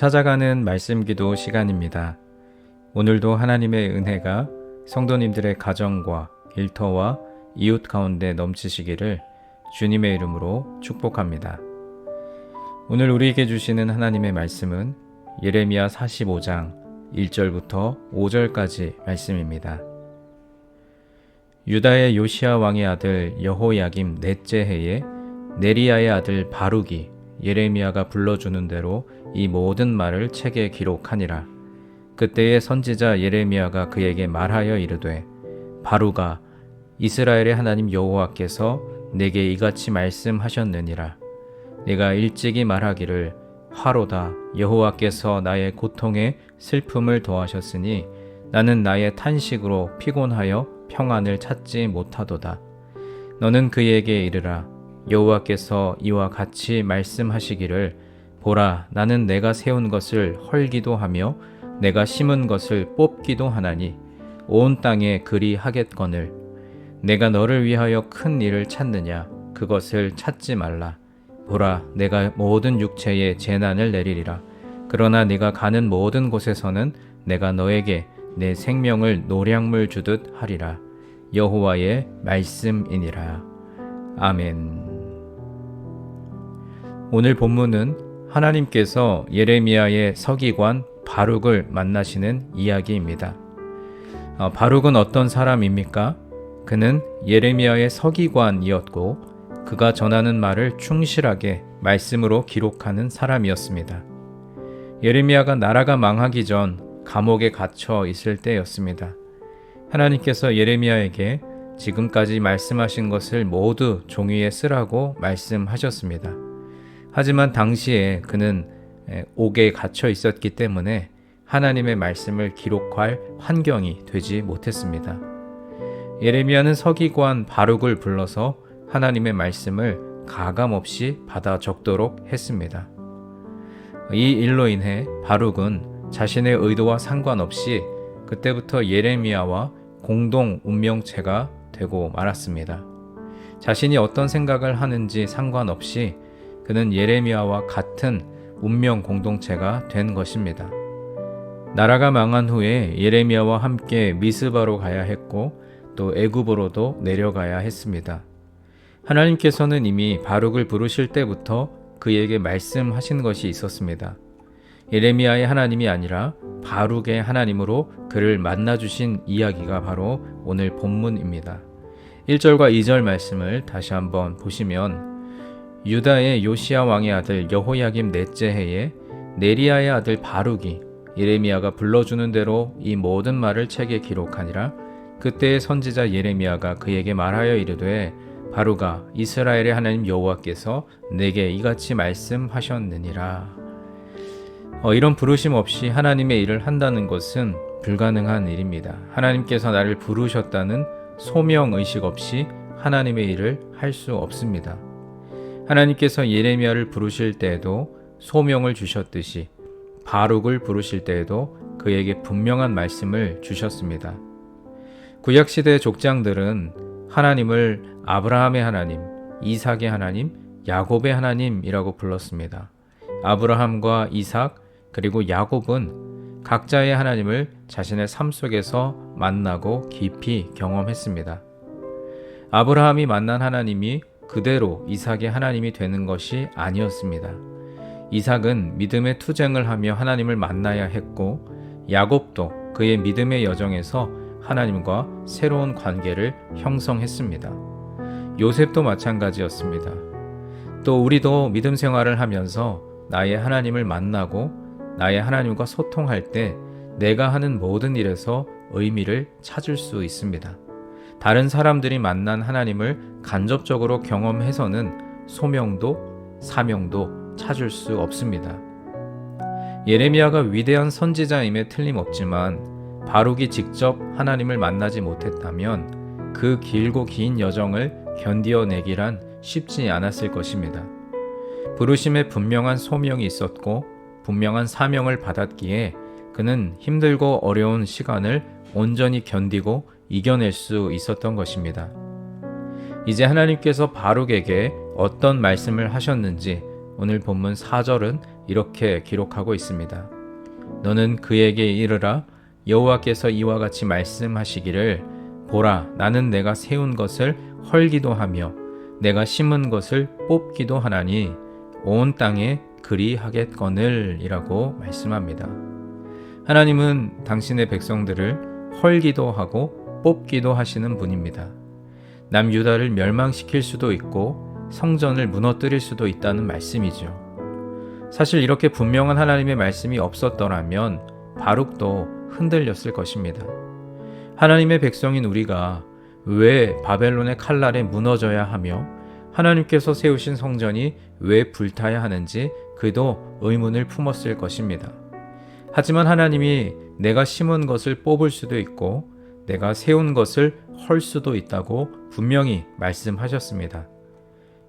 찾아가는 말씀 기도 시간입니다. 오늘도 하나님의 은혜가 성도님들의 가정과 일터와 이웃 가운데 넘치시기를 주님의 이름으로 축복합니다. 오늘 우리에게 주시는 하나님의 말씀은 예레미야 45장 1절부터 5절까지 말씀입니다. 유다의 요시아 왕의 아들 여호야김 넷째 해에 네리야의 아들 바룩이 예레미야가 불러주는 대로 이 모든 말을 책에 기록하니라. 그때의 선지자 예레미야가 그에게 말하여 이르되 바루가 이스라엘의 하나님 여호와께서 내게 이같이 말씀하셨느니라. 내가 일찍이 말하기를 화로다 여호와께서 나의 고통에 슬픔을 더하셨으니 나는 나의 탄식으로 피곤하여 평안을 찾지 못하도다. 너는 그에게 이르라 여호와께서 이와 같이 말씀하시기를 보라 나는 내가 세운 것을 헐기도 하며 내가 심은 것을 뽑기도 하나니 온 땅에 그리 하겠거늘. 내가 너를 위하여 큰 일을 찾느냐? 그것을 찾지 말라. 보라 내가 모든 육체에 재난을 내리리라. 그러나 네가 가는 모든 곳에서는 내가 너에게 내 생명을 노량물 주듯 하리라. 여호와의 말씀이니라. 아멘 오늘 본문은 하나님께서 예레미야의 서기관 바룩을 만나시는 이야기입니다. 어, 바룩은 어떤 사람입니까? 그는 예레미야의 서기관이었고 그가 전하는 말을 충실하게 말씀으로 기록하는 사람이었습니다. 예레미야가 나라가 망하기 전 감옥에 갇혀 있을 때였습니다. 하나님께서 예레미야에게 지금까지 말씀하신 것을 모두 종이에 쓰라고 말씀하셨습니다. 하지만 당시에 그는 옥에 갇혀 있었기 때문에 하나님의 말씀을 기록할 환경이 되지 못했습니다. 예레미야는 서기관 바룩을 불러서 하나님의 말씀을 가감 없이 받아 적도록 했습니다. 이 일로 인해 바룩은 자신의 의도와 상관없이 그때부터 예레미야와 공동 운명체가 되고 말았습니다. 자신이 어떤 생각을 하는지 상관없이 그는 예레미야와 같은 운명 공동체가 된 것입니다. 나라가 망한 후에 예레미야와 함께 미스바로 가야 했고 또 애굽으로도 내려가야 했습니다. 하나님께서는 이미 바룩을 부르실 때부터 그에게 말씀하신 것이 있었습니다. 예레미야의 하나님이 아니라 바룩의 하나님으로 그를 만나 주신 이야기가 바로 오늘 본문입니다. 1절과 2절 말씀을 다시 한번 보시면 유다의 요시야 왕의 아들 여호야김 넷째 해에 네리야의 아들 바룩이 예레미야가 불러주는 대로 이 모든 말을 책에 기록하니라 그때의 선지자 예레미야가 그에게 말하여 이르되 바루가 이스라엘의 하나님 여호와께서 내게 이같이 말씀하셨느니라 어, 이런 부르심 없이 하나님의 일을 한다는 것은 불가능한 일입니다. 하나님께서 나를 부르셨다는 소명 의식 없이 하나님의 일을 할 수 없습니다. 하나님께서 예레미야를 부르실 때에도 소명을 주셨듯이 바룩을 부르실 때에도 그에게 분명한 말씀을 주셨습니다. 구약 시대 족장들은 하나님을 아브라함의 하나님, 이삭의 하나님, 야곱의 하나님이라고 불렀습니다. 아브라함과 이삭 그리고 야곱은 각자의 하나님을 자신의 삶 속에서 만나고 깊이 경험했습니다. 아브라함이 만난 하나님이 그대로 이삭의 하나님이 되는 것이 아니었습니다. 이삭은 믿음의 투쟁을 하며 하나님을 만나야 했고 야곱도 그의 믿음의 여정에서 하나님과 새로운 관계를 형성했습니다. 요셉도 마찬가지였습니다. 또 우리도 믿음 생활을 하면서 나의 하나님을 만나고 나의 하나님과 소통할 때 내가 하는 모든 일에서 의미를 찾을 수 있습니다. 다른 사람들이 만난 하나님을 간접적으로 경험해서는 소명도 사명도 찾을 수 없습니다. 예레미야가 위대한 선지자임에 틀림없지만 바룩이 직접 하나님을 만나지 못했다면 그 길고 긴 여정을 견디어내기란 쉽지 않았을 것입니다. 부르심에 분명한 소명이 있었고 분명한 사명을 받았기에 그는 힘들고 어려운 시간을 온전히 견디고 이겨낼 수 있었던 것입니다. 이제 하나님께서 바룩에게 어떤 말씀을 하셨는지 오늘 본문 4절은 이렇게 기록하고 있습니다. 너는 그에게 이르라 여호와께서 이와 같이 말씀하시기를 보라 나는 내가 세운 것을 헐기도 하며 내가 심은 것을 뽑기도 하나니 온 땅에 그리하겠거늘이라고 말씀합니다. 하나님은 당신의 백성들을 헐기도 하고 뽑기도 하시는 분입니다. 남유다를 멸망시킬 수도 있고 성전을 무너뜨릴 수도 있다는 말씀이죠. 사실 이렇게 분명한 하나님의 말씀이 없었더라면 바룩도 흔들렸을 것입니다. 하나님의 백성인 우리가 왜 바벨론의 칼날에 무너져야 하며 하나님께서 세우신 성전이 왜 불타야 하는지 그도 의문을 품었을 것입니다. 하지만 하나님이 내가 심은 것을 뽑을 수도 있고 내가 세운 것을 헐 수도 있다고 분명히 말씀하셨습니다.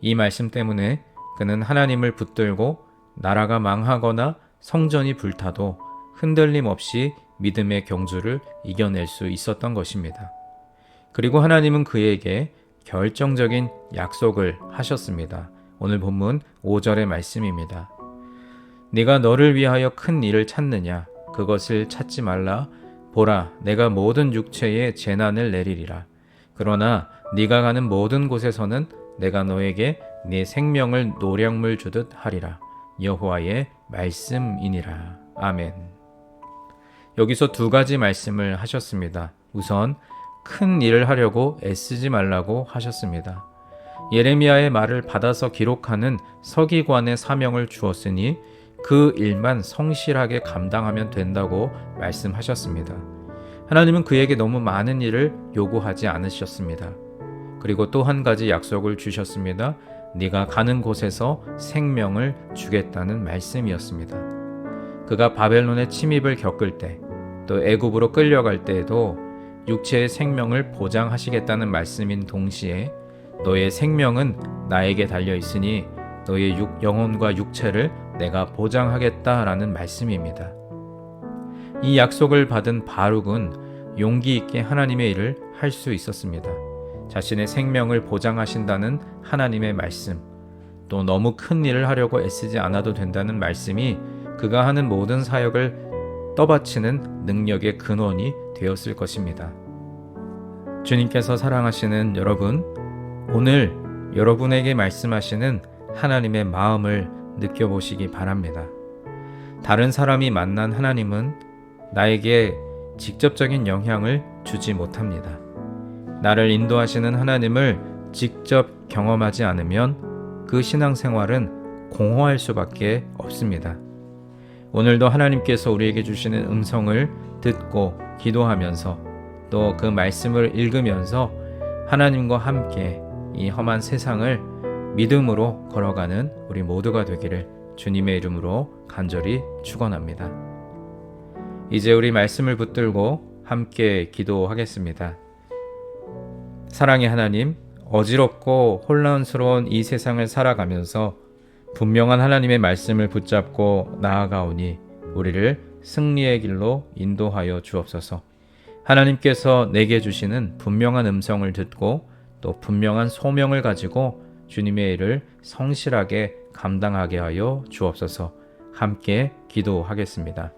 이 말씀 때문에 그는 하나님을 붙들고 나라가 망하거나 성전이 불타도 흔들림 없이 믿음의 경주를 이겨낼 수 있었던 것입니다. 그리고 하나님은 그에게 결정적인 약속을 하셨습니다. 오늘 본문 5절의 말씀입니다. 네가 너를 위하여 큰 일을 찾느냐 그것을 찾지 말라 보라 내가 모든 육체에 재난을 내리리라. 그러나 네가 가는 모든 곳에서는 내가 너에게 네 생명을 노량물 주듯 하리라. 여호와의 말씀이니라. 아멘. 여기서 두 가지 말씀을 하셨습니다. 우선 큰 일을 하려고 애쓰지 말라고 하셨습니다. 예레미야의 말을 받아서 기록하는 서기관의 사명을 주었으니 그 일만 성실하게 감당하면 된다고 말씀하셨습니다. 하나님은 그에게 너무 많은 일을 요구하지 않으셨습니다. 그리고 또 한 가지 약속을 주셨습니다. 네가 가는 곳에서 생명을 주겠다는 말씀이었습니다. 그가 바벨론의 침입을 겪을 때, 또 애굽으로 끌려갈 때에도 육체의 생명을 보장하시겠다는 말씀인 동시에 너의 생명은 나에게 달려 있으니 너의 육, 영혼과 육체를 내가 보장하겠다라는 말씀입니다. 이 약속을 받은 바룩은 용기 있게 하나님의 일을 할 수 있었습니다. 자신의 생명을 보장하신다는 하나님의 말씀, 또 너무 큰 일을 하려고 애쓰지 않아도 된다는 말씀이 그가 하는 모든 사역을 떠받치는 능력의 근원이 되었을 것입니다. 주님께서 사랑하시는 여러분, 오늘 여러분에게 말씀하시는 하나님의 마음을 느껴보시기 바랍니다. 다른 사람이 만난 하나님은 나에게 직접적인 영향을 주지 못합니다. 나를 인도하시는 하나님을 직접 경험하지 않으면 그 신앙생활은 공허할 수밖에 없습니다. 오늘도 하나님께서 우리에게 주시는 음성을 듣고 기도하면서 또 그 말씀을 읽으면서 하나님과 함께 이 험한 세상을 믿음으로 걸어가는 우리 모두가 되기를 주님의 이름으로 간절히 축원합니다. 이제 우리 말씀을 붙들고 함께 기도하겠습니다. 사랑의 하나님, 어지럽고 혼란스러운 이 세상을 살아가면서 분명한 하나님의 말씀을 붙잡고 나아가오니 우리를 승리의 길로 인도하여 주옵소서. 하나님께서 내게 주시는 분명한 음성을 듣고 또 분명한 소명을 가지고 주님의 일을 성실하게 감당하게 하여 주옵소서 함께 기도하겠습니다.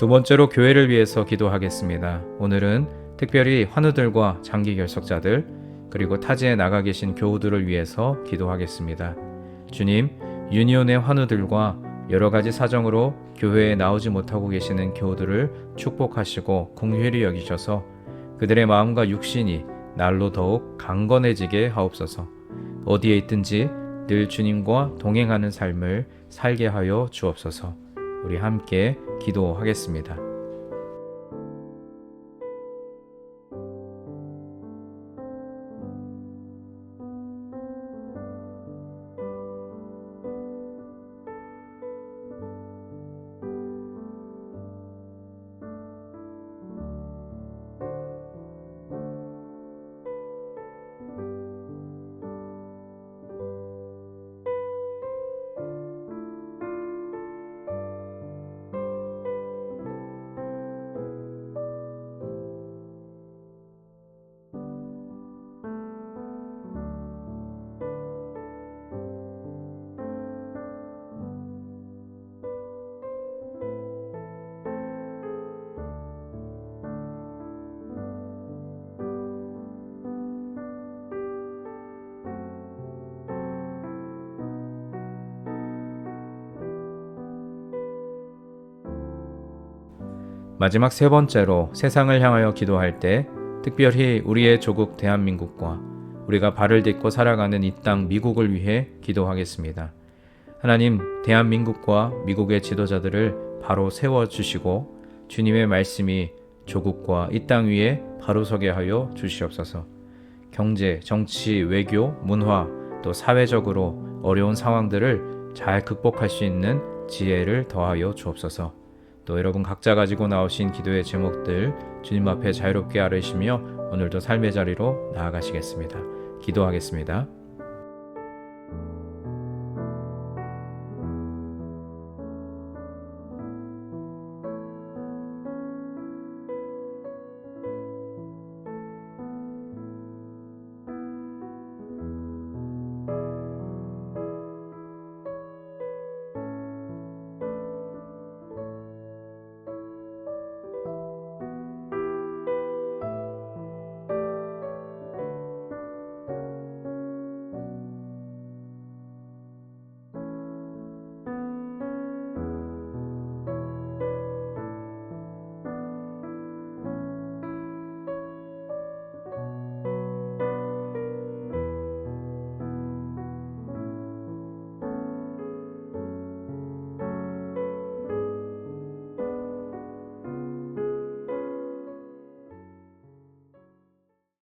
두 번째로 교회를 위해서 기도하겠습니다. 오늘은 특별히 환우들과 장기 결석자들 그리고 타지에 나가 계신 교우들을 위해서 기도하겠습니다. 주님, 유니온의 환우들과 여러 가지 사정으로 교회에 나오지 못하고 계시는 교우들을 축복하시고 공회히 여기셔서 그들의 마음과 육신이 날로 더욱 강건해지게 하옵소서. 어디에 있든지 늘 주님과 동행하는 삶을 살게 하여 주옵소서. 우리 함께 기도하겠습니다. 마지막 세 번째로 세상을 향하여 기도할 때 특별히 우리의 조국 대한민국과 우리가 발을 딛고 살아가는 이 땅 미국을 위해 기도하겠습니다. 하나님, 대한민국과 미국의 지도자들을 바로 세워 주시고 주님의 말씀이 조국과 이 땅 위에 바로 서게 하여 주시옵소서. 경제, 정치, 외교, 문화 또 사회적으로 어려운 상황들을 잘 극복할 수 있는 지혜를 더하여 주옵소서. 또 여러분 각자 가지고 나오신 기도의 제목들 주님 앞에 자유롭게 아뢰시며 오늘도 삶의 자리로 나아가시겠습니다. 기도하겠습니다.